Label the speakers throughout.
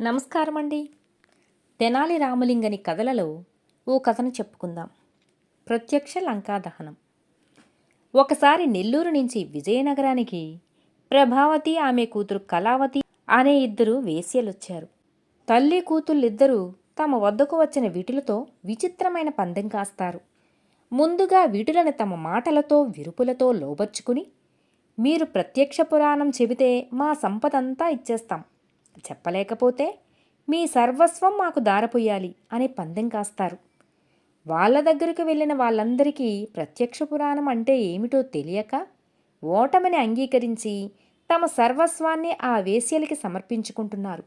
Speaker 1: నమస్కారం అండి తెనాలి రామలింగని కథలలో ఓ కథను చెప్పుకుందాం. ప్రత్యక్ష లంకా దహనం ఒకసారి నెల్లూరు నుంచి విజయనగరానికి ప్రభావతి ఆమె కూతురు కళావతి అనే ఇద్దరు వేశ్యలొచ్చారు. తల్లి కూతుళ్ళిద్దరూ తమ వద్దకు వచ్చిన విటులతో విచిత్రమైన పందెం కాస్తారు. ముందుగా విటులను తమ మాటలతో విరుపులతో లోబర్చుకుని మీరు ప్రత్యక్ష పురాణం చెబితే మా సంపదంతా ఇచ్చేస్తాం. చెప్పలేకపోతే మీ సర్వస్వం మాకు దారపోయాలి అనే పందెం కాస్తారు. వాళ్ళ దగ్గరకు వెళ్ళిన వాళ్ళందరికీ ప్రత్యక్ష పురాణం అంటే ఏమిటో తెలియక ఓటమిని అంగీకరించి తమ సర్వస్వాన్ని ఆ వేశ్యలకి సమర్పించుకుంటున్నారు.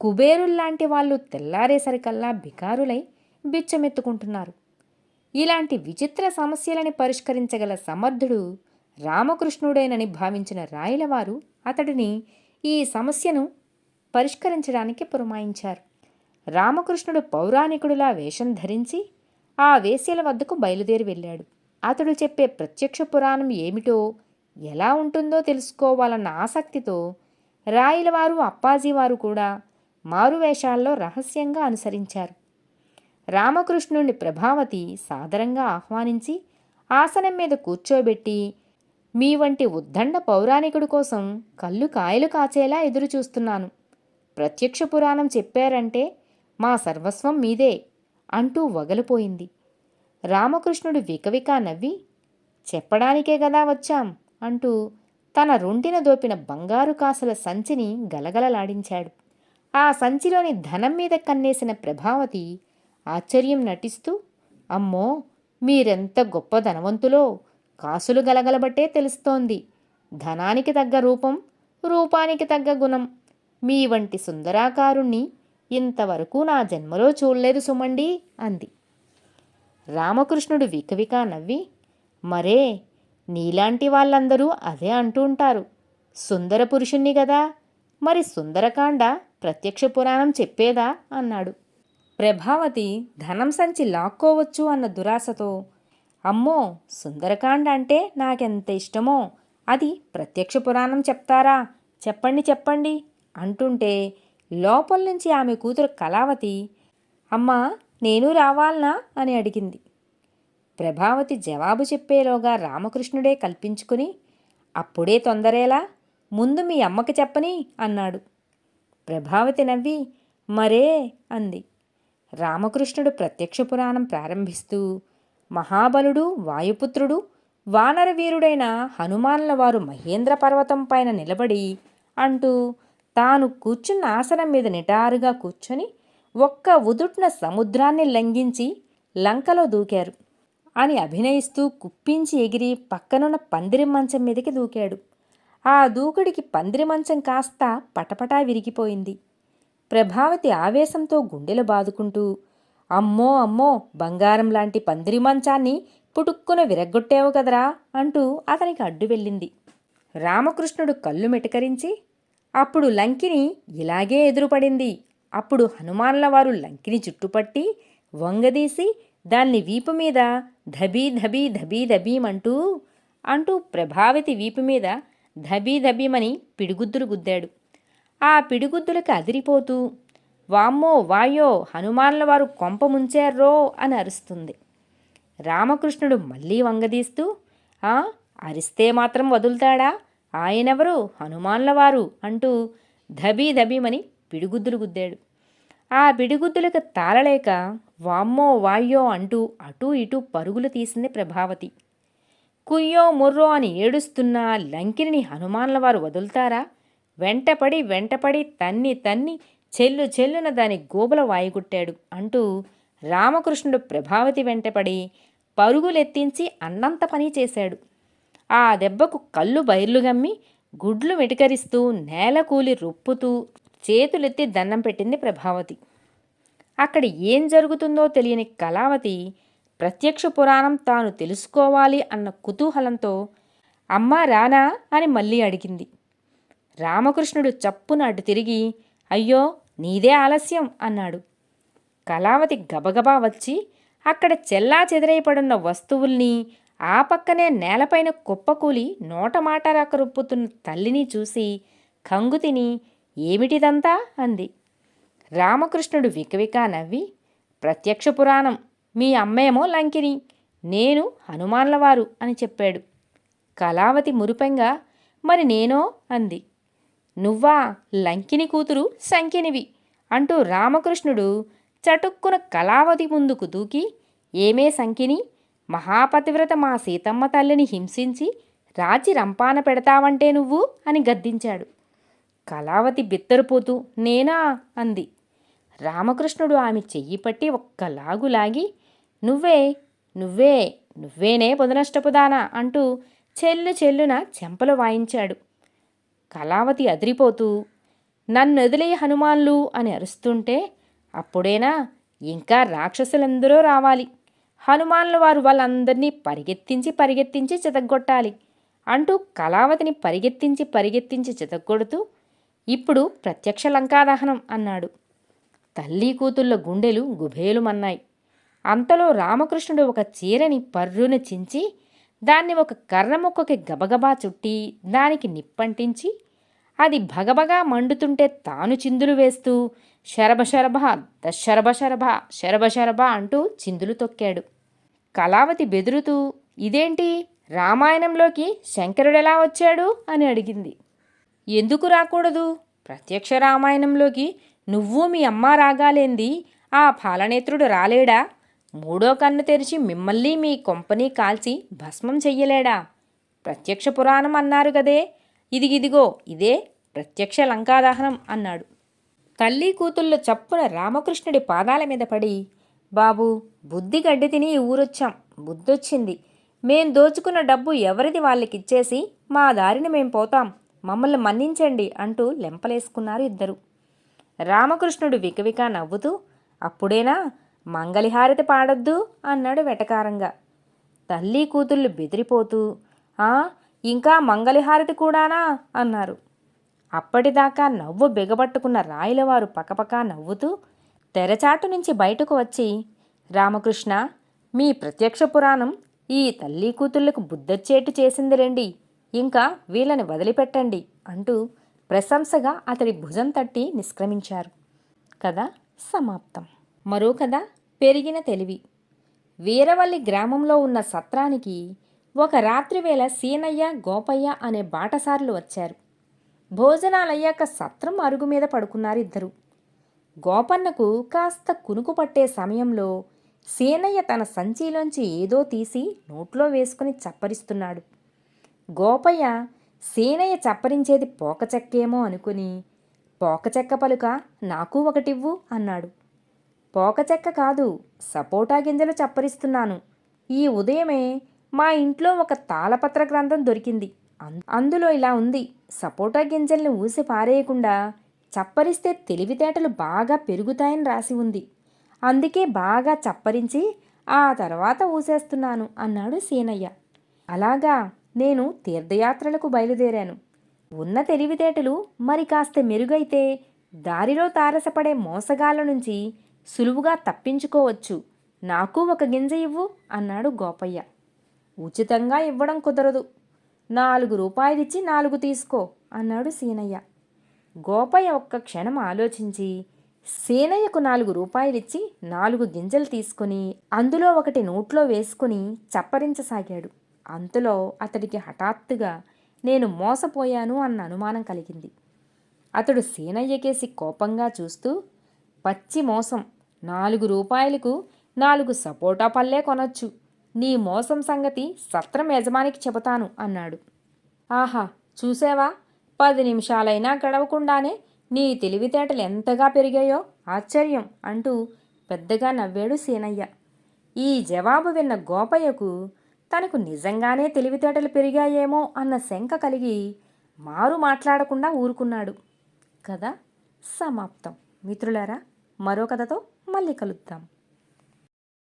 Speaker 1: కుబేరుల్లాంటి వాళ్ళు తెల్లారేసరికల్లా బికారులై బిచ్చమెత్తుకుంటున్నారు. ఇలాంటి విచిత్ర సమస్యలని పరిష్కరించగల సమర్థుడు రామకృష్ణుడేనని భావించిన రాయలవారు అతడిని ఈ సమస్యను పరిష్కరించడానికి పురమాయించారు. రామకృష్ణుడు పౌరాణికుడిలా వేషం ధరించి ఆ వేశ్యల వద్దకు బయలుదేరి వెళ్ళాడు. అతడు చెప్పే ప్రత్యక్ష పురాణం ఏమిటో ఎలా ఉంటుందో తెలుసుకోవాలన్న ఆసక్తితో రాయలవారు అప్పాజీవారు కూడా మారువేషాల్లో రహస్యంగా అనుసరించారు. రామకృష్ణుని ప్రభావతి సాదరంగా ఆహ్వానించి ఆసనం మీద కూర్చోబెట్టి మీ వంటి ఉద్దండ పౌరాణికుడి కోసం కళ్ళు కాయలు కాచేలా ఎదురుచూస్తున్నాను. ప్రత్యక్ష పురాణం చెప్పారంటే మా సర్వస్వం మీదే అంటూ వగలిపోయింది. రామకృష్ణుడు వికవికా నవ్వి చెప్పడానికే కదా వచ్చాం అంటూ తన రొంటిన దోపిన బంగారు కాసుల సంచిని గలగలలాడించాడు. ఆ సంచిలోని ధనం మీద కన్నేసిన ప్రభావతి ఆశ్చర్యం నటిస్తూ అమ్మో మీరెంత గొప్ప ధనవంతులో కాసులు గలగలబట్టే తెలుస్తోంది. ధనానికి తగ్గ రూపం రూపానికి తగ్గ గుణం. మీ వంటి సుందరాకారుణ్ణి ఇంతవరకు నా జన్మలో చూడలేదు సుమండి అంది. రామకృష్ణుడు వికవికా నవ్వి మరే నీలాంటి వాళ్ళందరూ అదే అంటూ ఉంటారు. సుందర పురుషుణ్ణి కదా మరి సుందరకాండ ప్రత్యక్ష పురాణం చెప్పేదా? అన్నాడు. ప్రభావతి ధనం సంచి లాక్కోవచ్చు అన్న దురాశతో అమ్మో సుందరకాండ అంటే నాకెంత ఇష్టమో అది ప్రత్యక్ష పురాణం చెప్తారా? చెప్పండి చెప్పండి. అంటుంటే లోపల నుంచి ఆమె కూతురు కళావతి అమ్మా నేను రావాలనా? అని అడిగింది. ప్రభావతి జవాబు చెప్పేలోగా రామకృష్ణుడే కల్పించుకుని అప్పుడే తొందరేలా ముందు మీ అమ్మకి చెప్పని? అన్నాడు. ప్రభావతి నవ్వి మరే? అంది. రామకృష్ణుడు ప్రత్యక్ష పురాణం ప్రారంభిస్తూ మహాబలుడు వాయుపుత్రుడు వానరవీరుడైన హనుమాన్ల వారు మహేంద్ర పర్వతం పైన నిలబడి అంటూ తాను కూర్చున్న ఆసనం మీద నిటారుగా కూర్చొని ఒక్క ఉదుట్న సముద్రాన్ని లంఘించి లంకలో దూకారు అని అభినయిస్తూ కుప్పించి ఎగిరి పక్కనున్న పందిరి మంచం మీదకి దూకాడు. ఆ దూకుడికి పందిరి మంచం కాస్త పటపటా విరిగిపోయింది. ప్రభావతి ఆవేశంతో గుండెలు బాదుకుంటూ అమ్మో అమ్మో బంగారం లాంటి పందిరి మంచాన్ని పుటుక్కున విరగ్గొట్టావు కదరా అంటూ అతనికి అడ్డు వెళ్ళింది. రామకృష్ణుడు కళ్ళు మెటకరించి అప్పుడు లంకిని ఇలాగే ఎదురుపడింది. అప్పుడు హనుమాన్ల వారు లంకిని చుట్టుపట్టి వంగదీసి దాన్ని వీపు మీద ధబీ ధబీ ధబీ ధబీమంటూ అంటూ ప్రభావతి వీపు మీద ధబీ ధబీమని పిడిగుద్దులు గుద్దాడు. ఆ పిడిగుద్దులకు అదిరిపోతూ వామ్మో వాయో హనుమాన్ల వారు కొంప ముంచారో అని అరుస్తుంది. రామకృష్ణుడు మళ్ళీ వంగదీస్తూ ఆ అరిస్తే మాత్రం వదులుతాడా? ఆయనెవరు? హనుమాన్ల వారు అంటూ ధబీ ధబీమని పిడిగుద్దులు గుద్దాడు. ఆ పిడిగుద్దులకు తాళలేక వామ్మో వాయ్యో అంటూ అటూ ఇటూ పరుగులు తీసింది ప్రభావతి. కుయ్యో ముర్రో అని ఏడుస్తున్న లంకిని హనుమాన్ల వారు వదులుతారా? వెంటపడి వెంటపడి తన్ని తన్ని చెల్లు చెల్లున దాని గోబల వాయిగుట్టాడు అంటూ రామకృష్ణుడు ప్రభావతి వెంటపడి పరుగులెత్తించి అన్నంత పని చేశాడు. ఆ దెబ్బకు కళ్ళు బైర్లు గమ్మి గుడ్లు మెటికరిస్తూ నేల కూలి రొప్పుతూ చేతులెత్తి దండం పెట్టింది ప్రభావతి. అక్కడ ఏం జరుగుతుందో తెలియని కళావతి ప్రత్యక్ష పురాణం తాను తెలుసుకోవాలి అన్న కుతూహలంతో అమ్మా రానా అని మళ్ళీ అడిగింది. రామకృష్ణుడు చప్పున అటు తిరిగి అయ్యో నీదే ఆలస్యం అన్నాడు. కళావతి గబగబా వచ్చి అక్కడ చెల్లా చెదరైపడున్న వస్తువుల్ని ఆ పక్కనే నేలపైన కుప్పకూలి నోటమాట రొప్పుతున్న తల్లిని చూసి కంగు తిని ఏమిటిదంతా అంది. రామకృష్ణుడు వికవికా నవ్వి ప్రత్యక్ష పురాణం మీ అమ్మేమో లంకిని నేను హనుమాన్లవారు అని చెప్పాడు. కళావతి మురిపెంగా మరి నేనో అంది. నువ్వా లంకిని కూతురు సంకినివి అంటూ రామకృష్ణుడు చటుక్కున కళావతి ముందుకు దూకి ఏమే సంకిని? మహాపతివ్రత మా సీతమ్మ తల్లిని హింసించి రాచి రంపాన పెడతావంటే నువ్వు? అని గద్దించాడు. కళావతి బిత్తరపోతూ నేనా? అంది. రామకృష్ణుడు ఆమె చెయ్యి పట్టి ఒక్కలాగు లాగి నువ్వే నువ్వే నువ్వేనే పొదనష్టపుదానా? అంటూ చెల్లు చెల్లున చెంపలు వాయించాడు. కళావతి అదిరిపోతూ నన్ను వదిలే హనుమాన్లు అని అరుస్తుంటే అప్పుడేనా? ఇంకా రాక్షసులందరూ రావాలి. హనుమాన్ల వారు వాళ్ళందరినీ పరిగెత్తించి పరిగెత్తించి చితగ్గొట్టాలి అంటూ కళావతిని పరిగెత్తించి పరిగెత్తించి చితగ్గొడుతూ ఇప్పుడు ప్రత్యక్ష లంకాదహనం అన్నాడు. తల్లి కూతుళ్ళ గుండెలు గుభేలుమన్నాయి అంతలో రామకృష్ణుడు ఒక చీరని పర్రున చించి దాన్ని ఒక కర్ర ముక్కకి గబగబా చుట్టి దానికి నిప్పంటించి అది భగభగా మండుతుంటే తాను చిందులు వేస్తూ శరభ శరభ దశరభ శరభ శరభ శరభ అంటూ చిందులు తొక్కాడు. కళావతి బెదురుతూ ఇదేంటి? రామాయణంలోకి శంకరుడెలా వచ్చాడు? అని అడిగింది. ఎందుకు రాకూడదు? ప్రత్యక్ష రామాయణంలోకి నువ్వు మీ అమ్మ రాగాలేంది? ఆ పాలనేత్రుడు రాలేడా? మూడో కన్ను తెరిచి మిమ్మల్ని మీ కొంపని కాల్చి భస్మం చెయ్యలేడా? ప్రత్యక్ష పురాణం అన్నారు కదే. ఇది ఇదిగో ఇదే ప్రత్యక్ష లంకాదహనం అన్నాడు. తల్లి కూతుళ్ళు చప్పున రామకృష్ణుడి పాదాల మీద పడి బాబు బుద్ధి గడ్డి తిని ఊరొచ్చాం. బుద్ధొచ్చింది. మేం దోచుకున్న డబ్బు ఎవరిది వాళ్ళకిచ్చేసి మా దారిని మేం పోతాం. మమ్మల్ని మన్నించండి అంటూ లెంపలేసుకున్నారు ఇద్దరు. రామకృష్ణుడు వికవిక నవ్వుతూ అప్పుడేనా? మంగళహారతి పాడొద్దు అన్నాడు వెటకారంగా. తల్లి కూతుళ్ళు బెదిరిపోతూ ఆ ఇంకా మంగళహారతి కూడానా అన్నారు. అప్పటిదాకా నవ్వు బిగబట్టుకున్న రాయలవారు పకపకా నవ్వుతూ తెరచాటు నుంచి బయటకు వచ్చి రామకృష్ణ మీ ప్రత్యక్ష పురాణం ఈ తల్లి కూతుళ్ళకు బుద్ధచ్చేటు చేసింది రండి. ఇంకా వీళ్ళని వదిలిపెట్టండి అంటూ ప్రశంసగా అతడి భుజం తట్టి నిష్క్రమించారు. కథ సమాప్తం. మరో కథ పెరిగిన తెలివి. వీరవల్లి గ్రామంలో ఉన్న సత్రానికి ఒక రాత్రివేళ సీనయ్య గోపయ్య అనే బాటసారులు వచ్చారు. భోజనాలయ్యాక సత్రం అరుగు మీద పడుకున్నారు ఇద్దరు గోపన్నకు కాస్త కునుకు పట్టే సమయంలో సీనయ్య తన సంచిలోంచి ఏదో తీసి నోట్లో వేసుకుని చప్పరిస్తున్నాడు. గోపయ్య సీనయ్య చప్పరించేది పోకచెక్కేమో అనుకుని పోకచెక్క పలుక నాకు ఒకటివ్వు అన్నాడు. పోకచెక్క కాదు సపోటా గింజలు చప్పరిస్తున్నాను. ఈ ఉదయమే మా ఇంట్లో ఒక తాళపత్ర గ్రంథం దొరికింది. అందులో ఇలా ఉంది. సపోటా గింజల్ని ఊసి పారేయకుండా చప్పరిస్తే తెలివితేటలు బాగా పెరుగుతాయని రాసి ఉంది. అందుకే బాగా చప్పరించి ఆ తర్వాత ఊసేస్తున్నాను అన్నాడు సీనయ్య. అలాగా నేను తీర్థయాత్రలకు బయలుదేరాను. ఉన్న తెలివితేటలు మరి కాస్త మెరుగైతే దారిలో తారసపడే మోసగాళ్ళ నుంచి సులువుగా తప్పించుకోవచ్చు. నాకు ఒక గింజ ఇవ్వు అన్నాడు గోపయ్య. ఉచితంగా ఇవ్వడం కుదరదు. నాలుగు రూపాయలిచ్చి నాలుగు తీసుకో అన్నాడు సీనయ్య. గోపయ్య ఒక్క క్షణం ఆలోచించి సీనయ్యకు నాలుగు రూపాయలిచ్చి నాలుగు గింజలు తీసుకుని అందులో ఒకటి నోట్లో వేసుకుని చప్పరించసాగాడు. అంతలో అతడికి హఠాత్తుగా నేను మోసపోయాను అన్న అనుమానం కలిగింది. అతడు సీనయ్యకేసి కోపంగా చూస్తూ పచ్చి మోసం. నాలుగు రూపాయలకు నాలుగు సపోటా పల్లే కొనొచ్చు. నీ మోసం సంగతి సత్రం యజమానికి చెబుతాను అన్నాడు. ఆహా! చూసావా? పది నిమిషాలైనా గడవకుండానే నీ తెలివితేటలు ఎంతగా పెరిగాయో ఆశ్చర్యం అంటూ పెద్దగా నవ్వాడు సీనయ్య. ఈ జవాబు విన్న గోపయ్యకు తనకు నిజంగానే తెలివితేటలు పెరిగాయేమో అన్న శంక కలిగి మారు మాట్లాడకుండా ఊరుకున్నాడు. కథ సమాప్తం. మిత్రులారా మరో కథతో మళ్ళీ కలుద్దాం.